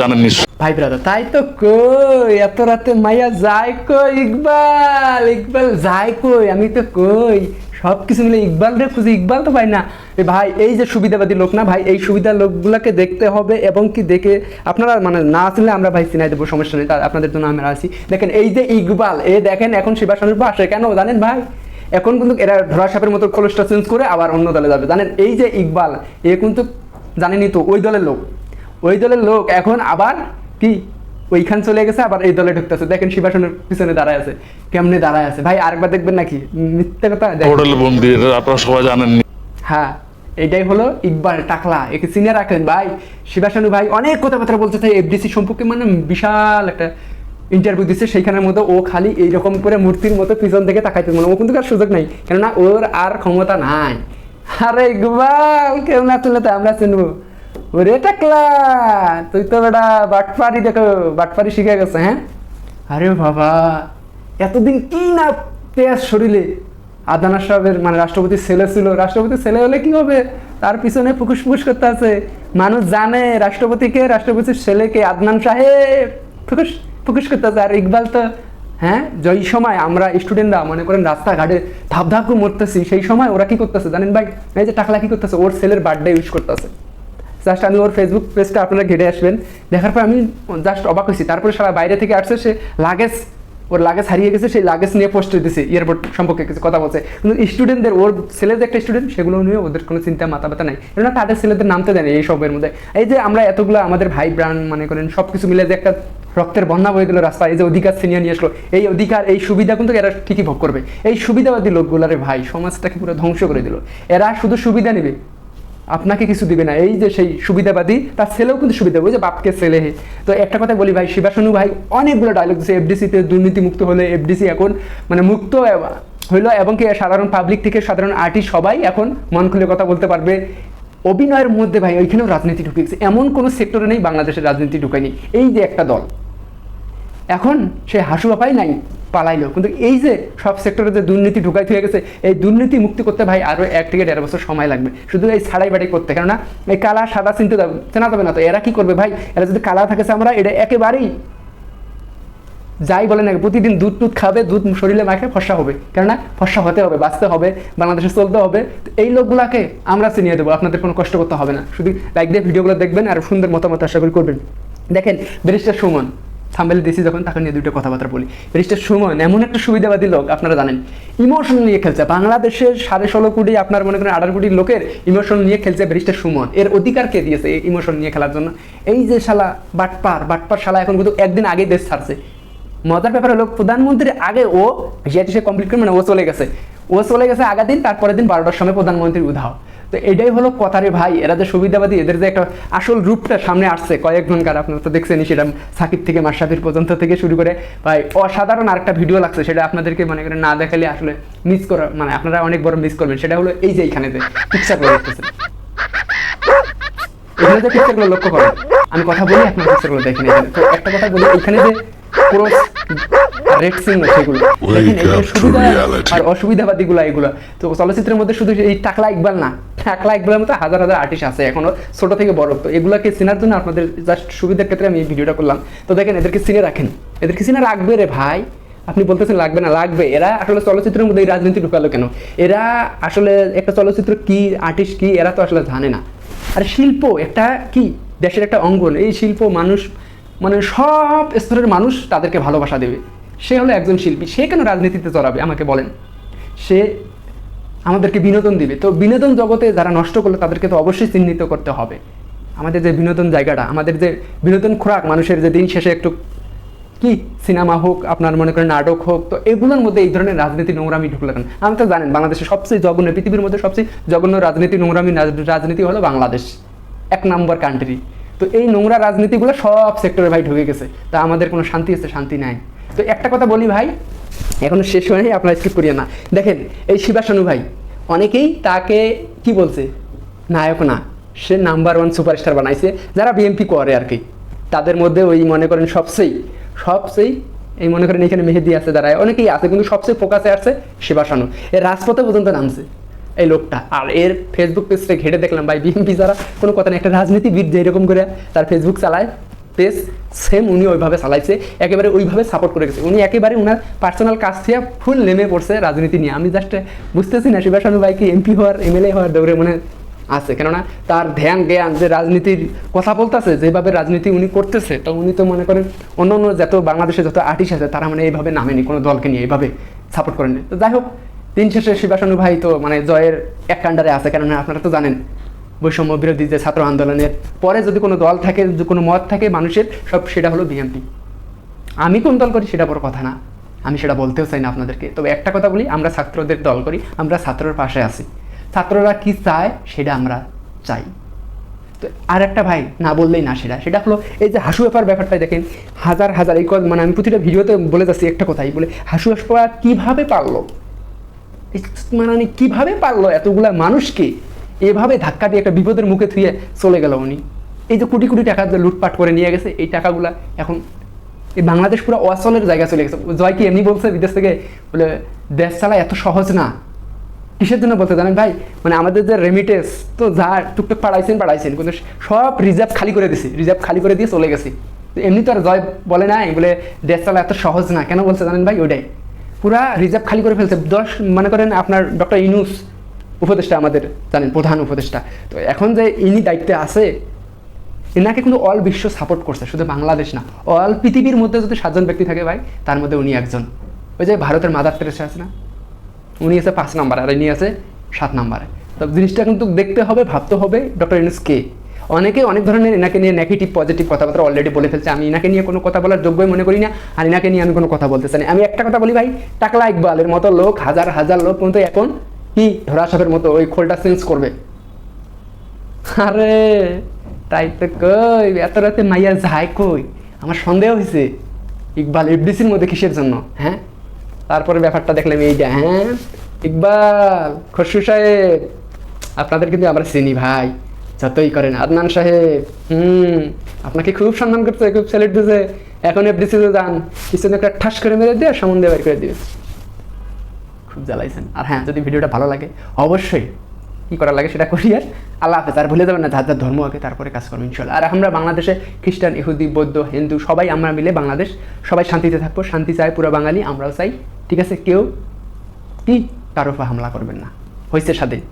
জানেন দেখতে হবে এবং কি দেখে আপনারা মানে না আসলে আমরা ভাই চিনাই দেবো, সমস্যা নেই আপনাদের জন্য আমরা আছি। দেখেন, এই যে ইকবাল, এ দেখেন এখন শিবাসনের পাশে, কেন জানেন ভাই? এখন কিন্তু এরা ধরা সাপের মতো কলেজটা চেঞ্জ করে আবার অন্য দলে যাবে। জানেন, এই যে ইকবাল, এ কিন্তু জানেনই তো, ওই দলের লোক। ওই দলের লোক এখন আবার কি? ওইখান চলে গেছে আবার এই দলে ঢুকতেছে। দেখেন শিবাসনের পিছনে দাঁড়ায় আছে। কেমনে দাঁড়ায় আছে? ভাই আরেকবার দেখবেন নাকি? মিথ্যা কথা? হোটেল বন্দি আপনারা সবাই জানেন হ্যাঁ এটাই হলো ইকবাল টাকলা। একে চিনে রাখেন ভাই। শিবাসানু ভাই অনেক কথাবার্তা বলতে চাই এফডিসি সম্পর্কে মানে বিশাল একটা ইন্টারভিউ দিচ্ছে সেইখানের মধ্যে ও খালি এইরকম করে মূর্তির মতো পিছন থেকে তাকাইতে মানে ও কিন্তু আর সুযোগ নাই কেননা ওর আর ক্ষমতা নাই। আরে ইকবাল কেউ না তুলে তো আমরা চিনবো? ওরে টাকলা তুই তো বেটা বাটপারি দেখো বাটপারি শিখে গেছে হ্যাঁ? আরে বাবা এতদিন কি না পেঁয়াজ শরীরে আদানা সাহেবের মানে রাষ্ট্রপতির ছেলে ছিল রাষ্ট্রপতির ছেলে হলে কি হবে? তার পিছনে ফুকুস ফুকুস করতে আছে। মানুষ জানে রাষ্ট্রপতিকে রাষ্ট্রপতির ছেলেকে আদনান সাহেব। ফুকুস ফুকুস করতে আছে। আর ইকবাল তো হ্যাঁ যেই সময় আমরা স্টুডেন্টরা মনে করেন রাস্তাঘাটে ধাপ ধাপ মরতেছি সেই সময় ওরা কি করতেছে? জানেন ভাই এই যে টাকলা কি করতেছে? ওর ছেলের বার্থডে ইউজ করতেছে। জাস্ট আমি ওর ফেসবুক পেজটা আপনারা ঘেটে আসবেন। দেখার পর আমি জাস্ট অবাক হয়েছি। তারপরে সারা বাইরে থেকে আসছে, সে লাগেজ ওর লাগেজ হারিয়ে গেছে, সেই লাগেজ নিয়ে পোস্ট দিছে এয়ারপোর্ট সম্পর্কে কিছু কথা বলছে। কিন্তু স্টুডেন্টদের ওর ছেলে যে একটা স্টুডেন্ট সেগুলো নিয়ে ওদের কোনো চিন্তা, মাথা ব্যথা নাই। কেননা তাদের ছেলেদের নামতে দেয় এই সবের মধ্যে। এই যে আমরা এতগুলো আমাদের ভাই ব্রান মনে করেন সব কিছু মিলে যে একটা রক্তের বন্যা বয়ে দিল রাস্তায়, এই যে অধিকার ছিনিয়ে নিয়ে আসলো, এই অধিকার, এই সুবিধা কিন্তু এরা ঠিকই ভোগ করবে। এই সুবিধাবাদী লোকগুলারে ভাই, সমাজটাকে পুরো ধ্বংস করে দিল। এরা শুধু সুবিধা নেবে। আপনাকে কিছু দিবে না। এই যে সেই সুবিধাবাদী, তার ছেলেও কিন্তু সুবিধা, ওই যে বাপকে ছেলে তো একটা কথা বলি ভাই, শিবাসনু ভাই, অনেকগুলো ডায়লগ দিচ্ছে এফডিসিতে দুর্নীতি মুক্ত হলে এফডিসি এখন মানে মুক্ত হইল এবং কি সাধারণ পাবলিক থেকে সাধারণ আর্টিস্ট সবাই এখন মন খুলে কথা বলতে পারবে। অভিনয়ের মধ্যে ভাই, ওইখানেও রাজনীতি ঢুকে গেছে। এমন কোনো সেক্টরে নেই বাংলাদেশের রাজনীতি ঢুকায়নি এই যে একটা দল। এখন সে হাসু বাপাই নাই। পালাইলো। কিন্তু এই যে সব সেক্টরে যে দুর্নীতি ঢুকাই হয়ে গেছে, এই দুর্নীতি মুক্তি করতে ভাই আরও এক থেকে দেড় বছর সময় লাগবে। শুধু এই ছাড়াই বাড়ি করতে, কেননা এই কালা, সাদা চিনতে চেনা যাবে না তো। এরা কি করবে ভাই? এরা যদি কালা থাকে আমরা এটা একেবারেই যাই বলে না প্রতিদিন দুধ টুধ খাবে, দুধ শরীরে মাখে ফর্সা হবে। কেননা ফর্সা হতে হবে, বাঁচতে হবে, বাংলাদেশে চলতে হবে। তো এই লোকগুলাকে আমরা চিনিয়ে দেবো, আপনাদের কোনো কষ্ট করতে হবে না। শুধু লাইক দিয়ে ভিডিওগুলো দেখবেন আর সুন্দর মতামত আশা করি করবেন। দেখেন, ব্যারিস্টার সুমন থাম্বেলে দিছি যখন, তাকে নিয়ে দুটো কথাবার্তা বলি। ব্যারিস্টার সুমন, এমন একটা সুবিধাবাদী লোক, আপনারা জানেন। ইমোশন নিয়ে খেলছে। বাংলাদেশের সাড়ে ষোলো কোটি, আপনার মনে করেন আঠারো কোটি লোকের ইমোশন নিয়ে খেলছে ব্যারিস্টার সুমন। এর অধিকার কে দিয়েছে এই ইমোশন নিয়ে খেলার জন্য? এই যে শালা বাটপার বাটপার শালা এখন কিন্তু একদিন আগে দেশ ছাড়ছে। মজার ব্যাপার হলো প্রধানমন্ত্রীর আগে ও ভিআইটি সে কমপ্লিট করে মানে ও চলে গেছে। ও চলে গেছে আগের দিন, তারপরের দিন বারোটার সময় প্রধানমন্ত্রীর উধাও। তো এটাই হলো কথারে ভাই। এরা যে সুবিধাবাদী এদের যে একটা আসল রূপটা সামনে আসছে। কয়েক ঘণ্টার আপনারা তো দেখছেনই সেটা সাকিব থেকে মাসাফির পর্যন্ত থেকে শুরু করে। ভাই অসাধারণ আরেকটা ভিডিও লাগছে সেটা আপনাদেরকে মনে করেন না দেখালে আসলে মিস করা মানে আপনারা অনেক বড় মিস করবেন। সেটা হলো এই যে এইখানে যে পিকচারগুলো দেখতেছেন। এখানে যে পিকচারগুলো লক্ষ্য করেন। আমি কথা বলি আপনার পিকচারগুলো দেখেন এখানে। তো একটা কথা বলি এখানে যে পুরো রেড সিং সেগুলো দেখেন সুবিধা আর অসুবিধাবাদীগুলো এগুলো। তো চলচ্চিত্রের মধ্যে শুধু এই টাকলা ইকবাল না টাকলা ইকবালের মতো হাজার হাজার আর্টিস্ট আছে এখনও, ছোট থেকে বড়। তো এগুলোকে চেনার জন্য আপনাদের জাস্ট সুবিধার ক্ষেত্রে আমি এই ভিডিওটা করলাম। তো দেখেন, এদেরকে চিনে রাখেন। এদেরকে চিনে রাখবে রে ভাই। আপনি বলতেছেন লাগবে না, লাগবে। এরা আসলে চলচ্চিত্রের মধ্যে এই রাজনীতি ঢুকালো কেন? এরা আসলে একটা চলচ্চিত্র কি আর্টিস্ট কি, এরা তো আসলে জানে না। আর শিল্প একটা কি? দেশের একটা অঙ্গন। এই শিল্প মানুষ মানে সব স্তরের মানুষ তাদেরকে ভালোবাসা দেবে। সে হলো একজন শিল্পী। সে কেন রাজনীতিতে চড়াবে আমাকে বলেন। সে আমাদেরকে বিনোদন দিবে। তো বিনোদন জগতে যারা নষ্ট করল, তাদেরকে তো অবশ্যই চিহ্নিত করতে হবে। আমাদের যে বিনোদন জায়গাটা, আমাদের যে বিনোদন খোরাক, মানুষের যে দিন শেষে একটু কি সিনেমা হোক, আপনার মনে করেন নাটক হোক, তো এগুলোর মধ্যে এই ধরনের রাজনীতি নোংরামি ঢুকলো কেন? আমি তো জানেন, বাংলাদেশের সবচেয়ে জঘন্য, পৃথিবীর মধ্যে সবচেয়ে জঘন্য রাজনীতি নোংরামি রাজনীতি হলো বাংলাদেশ। এক নম্বর কান্ট্রি তো এই নোংরা রাজনীতিগুলো সব সেক্টরে ভাই ঢুকে গেছে। তা আমাদের কোনো শান্তি আছে? শান্তি নাই। তো একটা কথা বলি ভাই এখনও শেষ হয়নি আপনারা স্কিপ করিয়ে না। দেখেন, এই শিবাসানু ভাই, অনেকেই তাকে কি বলছে? নায়ক না, সে নাম্বার ওয়ান সুপারস্টার বানাইছে। যারা বিএনপি করে আর কি, তাদের মধ্যে ওই মনে করেন সবচেয়ে সবচেয়ে, এই মনে করেন এখানে মেহেদি আছে দাঁড়ায় অনেকেই আছে, কিন্তু সবচেয়ে ফোকাসে আসছে শিবাসানু। এর রাজপথে পর্যন্ত নামছে এই লোকটা। আর এর ফেসবুক পেজটা ঘেটে দেখলাম, ভাই বিএনপি যারা, কোনো কথা নেই, একটা রাজনীতিবিদ যেরকম করে তার ফেসবুক চালায় পেজ সেম উনি ওইভাবে চালাইছে, একেবারে ওইভাবে সাপোর্ট করে গেছে। উনি একেবারে উনার পার্সোনাল কাজ থেকে ফুল নেমে পড়ছে রাজনীতি নিয়ে। আমি জাস্ট বুঝতেছি না শিবাসানু ভাই কি এমপি হওয়ার এমএলএ হওয়ার দৌড়ে মনে আছে। কেননা তার ধ্যান, জ্ঞান যে রাজনীতির কথা বলতেছে, যেভাবে রাজনীতি উনি করতেছে, তো উনি তো মনে করেন অন্য অন্য যত বাংলাদেশে যত আর্টিস্ট আছে, তারা মানে এইভাবে নামেনি, কোনো দলকে নিয়ে এইভাবে সাপোর্ট করেনি। তো যাই হোক, দিন শেষে শিবাসানু ভাই তো মানে জয়ের এক কাণ্ডারে আছে, কেননা আপনারা তো জানেন বৈষম্য বিরোধী যে ছাত্র আন্দোলনের পরে যদি কোনো দল থাকে কোনো মত থাকে মানুষের, সব সেটা হলো বিএনপি। আমি কোন দল করি সেটা বড় কথা না। আমি সেটা বলতেও চাই না আপনাদেরকে। তবে একটা কথা বলি, আমরা ছাত্রদের দল করি, আমরা ছাত্রর পাশে আছি। ছাত্ররা কি চায় সেটা আমরা চাই। তো আর একটা ভাই, না বললেই না সেটা। সেটা হলো এই যে হাসু ব্যাপার ব্যাপারটা দেখেন, হাজার হাজার এই মানে আমি প্রতিটা ভিডিওতে বলে যাচ্ছি একটা কথাই, বলে হাসু ব্যাপার কীভাবে পারল? মানে কীভাবে পারল এতগুলা মানুষকে? এভাবে ধাক্কা দিয়ে একটা বিপদের মুখে থুয়ে চলে গেল উনি। এই যে কোটি কোটি টাকা লুটপাট করে নিয়ে গেছে, এই টাকাগুলা এখন এই বাংলাদেশ পুরো অচলের জায়গা চলে গেছে। জয় কি এমনি বলছে বিদেশ থেকে? বলে, দেশ চালা এত সহজ না। কিসের জন্য বলতে জানেন ভাই? মানে আমাদের যে রেমিটেন্স তো যা টুকটুক পাড়াইছেন পাড়াইছেন। কিন্তু সব রিজার্ভ খালি করে দিছে রিজার্ভ খালি করে দিয়ে চলে গেছে। তো এমনি তো আর জয় বলে নাই, বলে, দেশ চালা এত সহজ না। কেন বলছে জানেন ভাই? ওটাই পুরা রিজার্ভ খালি করে ফেলছে। দশ, মনে করেন আপনার ডক্টর ইনুস উপদেষ্টা আমাদের জানেন, প্রধান উপদেষ্টা। তো এখন যে ইনি দায়িত্বে আছে, এনাকে কিন্তু অল বিশ্ব সাপোর্ট করছে, শুধু বাংলাদেশ না, অল পৃথিবীর মধ্যে যদি সাতজন ব্যক্তি থাকে ভাই, তার মধ্যে উনি একজন। ওই যে ভারতের মাদার তেরেসা আছে না? উনি আছে পাঁচ নাম্বার, আর ইনি আছে সাত নাম্বারে। তো জিনিসটা কিন্তু দেখতে হবে, ভাবতে হবে ডক্টর ইনুস কে? অনেকে অনেক ধরনের এনাকে নিয়ে নেগেটিভ পজিটিভ কথাবার্তা অলরেডি বলে ফেলছে। আমি এনাকে নিয়ে কোনো কথা বলার যোগ্যই মনে করি না, আর এনাকে নিয়ে আমি কোনো কথা বলতে চাই। আমি একটা কথা বলি ভাই, টাকলা ইকবালের মতো লোক, হাজার হাজার লোক কিন্তু এখন কি ধরাসাপের মতো ওই খোলটা চেঞ্জ করবে? আরে, তাই তো কই, এত রাতে মাইয়া যায় কই? আমার সন্দেহ হয়েছে ইকবাল এফডিসির মধ্যে কিসের জন্য হ্যাঁ? তারপরে ব্যাপারটা দেখলাম এইটা হ্যাঁ? ইকবাল, খসরু সাহেব, আপনাদের কিন্তু আমরা চিনি ভাই, যতই করেন, আদনান সাহেব, হুম, আপনাকে খুব সম্মান করতে খুব স্যালেট দিয়েছে এখন এফডিসিতে যান কিছু একটা ঠাস করে মেরে দিয়ে সম্বন্ধে বের করে দিয়েছে। খুব জ্বালাইছেন। আর হ্যাঁ যদি ভিডিওটা ভালো লাগে, অবশ্যই কী করা লাগে সেটা করি আর আল্লাহ হাফেজ। আর ভুলে যাবেন না, যার যার ধর্ম আগে, তারপরে কাজ করবেন ইনশাল্লাহ আর আমরা বাংলাদেশে খ্রিস্টান, ইহুদি, বৌদ্ধ, হিন্দু, সবাই আমরা মিলে বাংলাদেশ, সবাই শান্তিতে থাকব, শান্তি চাই, পুরো বাঙালি, আমরাও চাই, ঠিক আছে? কেউ কি কারও হামলা করবেন না। হয়েছে স্বাধীন।